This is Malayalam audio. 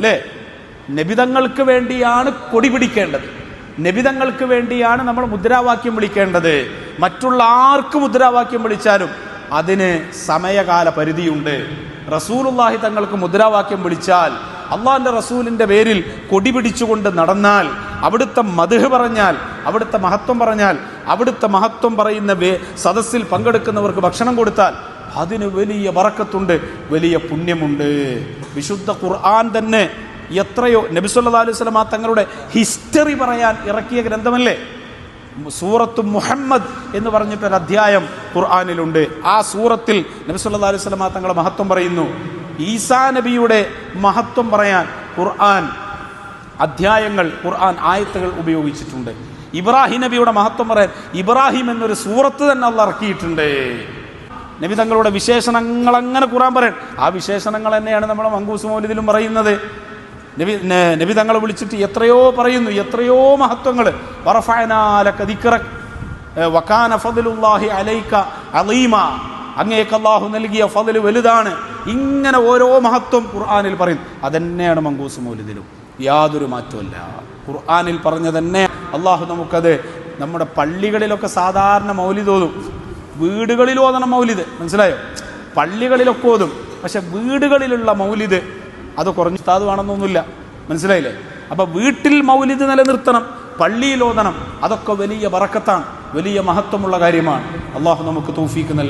അല്ലേ നബിതങ്ങൾക്ക് വേണ്ടിയാണ് കൊടി പിടിക്കേണ്ടത്. നബിതങ്ങൾക്ക് വേണ്ടിയാണ് നമ്മൾ മുദ്രാവാക്യം വിളിക്കേണ്ടത്. മറ്റുള്ള ആർക്ക് മുദ്രാവാക്യം വിളിച്ചാലും അതിന് സമയകാല പരിധിയുണ്ട്. റസൂലുള്ളാഹി തങ്ങൾക്ക് മുദ്രാവാക്യം വിളിച്ചാൽ അള്ളാഹിന്റെ റസൂലിന്റെ പേരിൽ കൊടി പിടിച്ചുകൊണ്ട് നടന്നാൽ അവിടുത്തെ മധുഹ് പറഞ്ഞാൽ അവിടുത്തെ മഹത്വം പറഞ്ഞാൽ അവിടുത്തെ മഹത്വം പറയുന്ന സദസ്സിൽ പങ്കെടുക്കുന്നവർക്ക് ഭക്ഷണം കൊടുത്താൽ അതിന് വലിയ വറക്കത്തുണ്ട് വലിയ പുണ്യമുണ്ട്. വിശുദ്ധ ഖുർആൻ തന്നെ എത്രയോ അലൈഹി സ്വലമ തങ്ങളുടെ ഹിസ്റ്ററി പറയാൻ ഇറക്കിയ ഗ്രന്ഥമല്ലേ? സൂറത്ത് മുഹമ്മദ് എന്ന് പറഞ്ഞിട്ടൊരു അധ്യായം ഖുർആാനിലുണ്ട്. ആ സൂറത്തിൽ നബിസ്വല്ലാ അലൈഹി സ്വലമ തങ്ങളുടെ മഹത്വം പറയുന്നു. ഈസാ നബിയുടെ മഹത്വം പറയാൻ ഖുർആൻ അധ്യായങ്ങൾ ഖുർആൻ ആയത്തുകൾ ഉപയോഗിച്ചിട്ടുണ്ട്. ഇബ്രാഹിം നബിയുടെ മഹത്വം പറയാൻ ഇബ്രാഹിം എന്നൊരു സൂറത്ത് തന്നെ അള്ള ഇറക്കിയിട്ടുണ്ട്. നബി തങ്ങളുടെ വിശേഷണങ്ങൾ അങ്ങനെ ഖുറാൻ പറയും ആ വിശേഷണങ്ങൾ തന്നെയാണ് നമ്മൾ മങ്കൂസ് മൗലിദിലും പറയുന്നത്. നബി നബി തങ്ങളെ വിളിച്ചിട്ട് എത്രയോ പറയുന്നു എത്രയോ മഹത്വങ്ങൾ. വക്കാന അള്ളാഹു നൽകിയ ഫضൽ വലുതാണ്. ഇങ്ങനെ ഓരോ മഹത്വം ഖുർആാനിൽ പറയും അതന്നെയാണ് മങ്കൂസ് മൗലിദിലും. യാതൊരു മാറ്റമില്ല ഖുർആാനിൽ പറഞ്ഞ തന്നെ അള്ളാഹു നമുക്കത് നമ്മുടെ പള്ളികളിലൊക്കെ സാധാരണ മൗലി ഓതും വീടുകളിൽ ഓതണം മൗലിദ്. മനസ്സിലായോ? പള്ളികളിലൊക്കെ ഓതും. പക്ഷെ വീടുകളിലുള്ള മൗലിദ് അത് കുറഞ്ഞു താതുവാണെന്നൊന്നുമില്ല മനസ്സിലായില്ലേ? അപ്പൊ വീട്ടിൽ മൗലിദ് നിലനിർത്തണം പള്ളിയിൽ ഓതണം. അതൊക്കെ വലിയ വറക്കത്താണ് വലിയ മഹത്വമുള്ള കാര്യമാണ്. അള്ളാഹു നമുക്ക് തൗഫീക്ക് നൽകി